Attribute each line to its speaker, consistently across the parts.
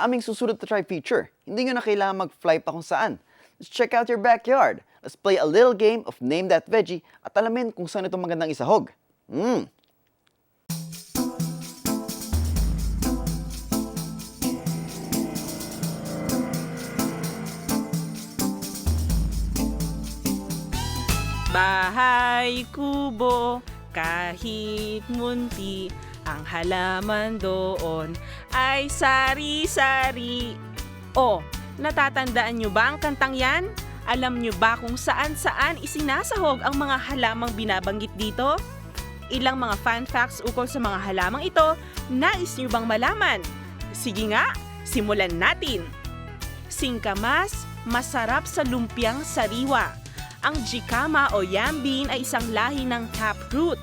Speaker 1: Sa aming susunod na try feature, hindi nyo na kailangan mag-fly pa kung saan. Let's check out your backyard. Let's play a little game of Name That Veggie at alamin kung saan itong magandang isahog. Mmm,
Speaker 2: Bahay kubo, kahit munti, ang halaman doon ay sari-sari. O, natatandaan nyo ba ang kantang yan? Alam nyo ba kung saan-saan isinasahog ang mga halamang binabanggit dito? Ilang mga fun facts ukol sa mga halamang ito, nais nyo bang malaman? Sige nga, simulan natin! Singkamas, masarap sa lumpiang sariwa. Ang jicama o yam bean ay isang lahi ng taproot.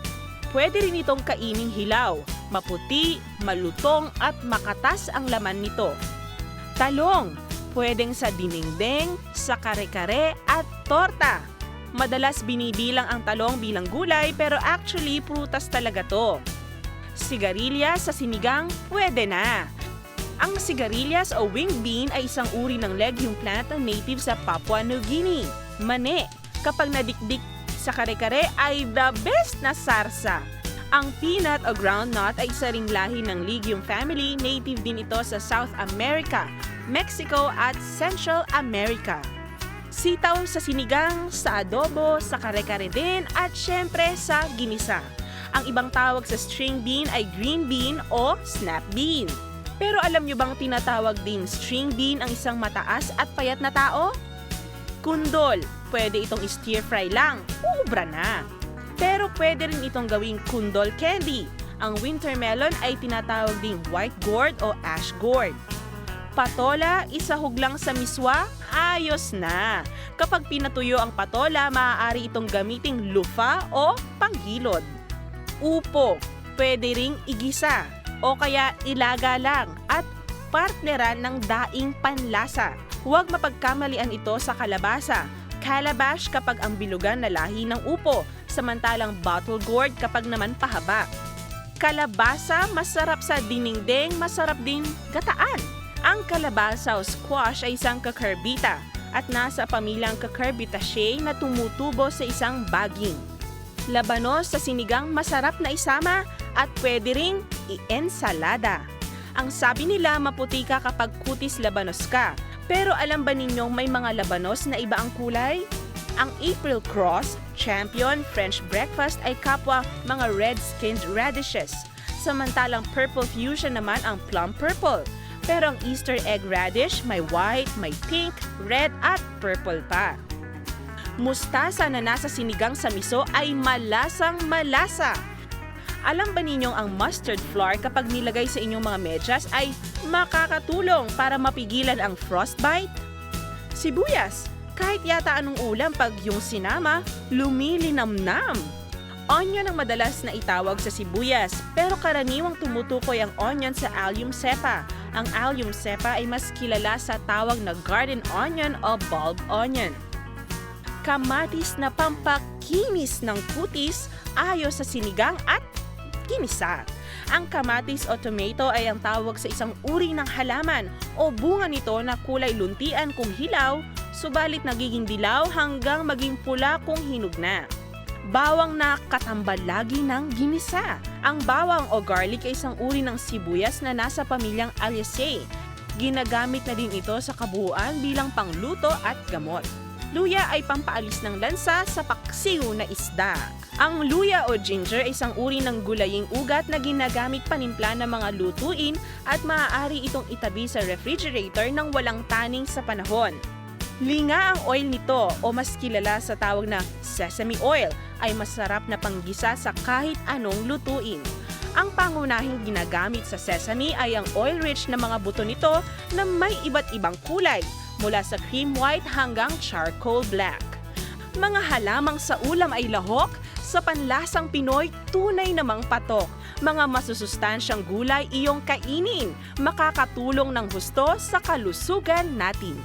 Speaker 2: Pwede rin itong kaining hilaw, maputi, malutong at makatas ang laman nito. Talong, pwedeng sa dinengdeng, sa kare-kare at torta. Madalas binibilang ang talong bilang gulay pero actually prutas talaga to. Sigarilya sa sinigang, pwede na. Ang sigarilyas o winged bean ay isang uri ng legume plant na native sa Papua New Guinea. Mane, kapag nadikdik sa kare-kare ay the best na sarsa. Ang peanut o groundnut ay isa ring lahi ng legume family, native din ito sa South America, Mexico at Central America. Sitaw sa sinigang, sa adobo, sa kare-kare din at syempre sa ginisa. Ang ibang tawag sa string bean ay green bean o snap bean. Pero alam nyo bang tinatawag din string bean ang isang mataas at payat na tao? Kundol, pwede itong stir fry lang, ubra na. Pero pwede rin itong gawing kundol candy. Ang winter melon ay tinatawag ding white gourd o ash gourd. Patola, isahog lang sa miswa, ayos na. Kapag pinatuyo ang patola, maaari itong gamiting lufa o panghilod. Upo, pwede ring igisa o kaya ilaga lang at partneran ng daing panlasa. Huwag mapagkamalian ito sa kalabasa. Calabash kapag ang bilugan na lahi ng upo, samantalang bottle gourd kapag naman pahaba. Kalabasa, masarap sa diningding, masarap din gataan. Ang kalabasa o squash ay isang kakerbita at nasa pamilyang Cucurbitaceae na tumutubo sa isang baging. Labanos sa sinigang masarap na isama at pwede ring i-ensalada. Ang sabi nila maputi ka kapag kutis labanos ka. Pero alam ba ninyong may mga labanos na iba ang kulay? Ang April Cross, Champion, French Breakfast ay kapwa mga red-skinned radishes. Samantalang Purple Fusion naman ang plum purple. Pero ang Easter egg radish may white, may pink, red at purple pa. Mustasa na nasa sinigang sa miso ay malasang malasa. Alam ba ninyong ang mustard flour kapag nilagay sa inyong mga medyas ay makakatulong para mapigilan ang frostbite? Sibuyas, kahit yata anong ulam pag yung sinama, lumilinamnam. Onion ang madalas na itawag sa sibuyas, pero karaniwang tumutukoy ang onion sa allium cepa. Ang allium cepa ay mas kilala sa tawag na garden onion o bulb onion. Kamatis na pampakinis ng kutis ayos sa sinigang at kinisa. Ang kamatis o tomato ay ang tawag sa isang uri ng halaman o bunga nito na kulay luntian kung hilaw, subalit nagiging dilaw hanggang maging pula kung hinog na. Bawang na katambalagi ng ginisa. Ang bawang o garlic ay isang uri ng sibuyas na nasa pamilyang Aliaceae. Ginagamit na din ito sa kabuuan bilang pangluto at gamot. Luya ay pampaalis ng lansa sa paksiw na isda. Ang luya o ginger ay isang uri ng gulaying ugat na ginagamit panimpla ng mga lutuin at maaari itong itabi sa refrigerator nang walang taning sa panahon. Linga ang oil nito o mas kilala sa tawag na sesame oil ay masarap na panggisa sa kahit anong lutuin. Ang pangunahing ginagamit sa sesame ay ang oil-rich na mga buto nito na may iba't ibang kulay mula sa cream white hanggang charcoal black. Mga halamang sa ulam ay lahok, sa panlasang Pinoy, tunay namang patok. Mga masusustansyang gulay iyong kainin, makakatulong ng husto sa kalusugan natin.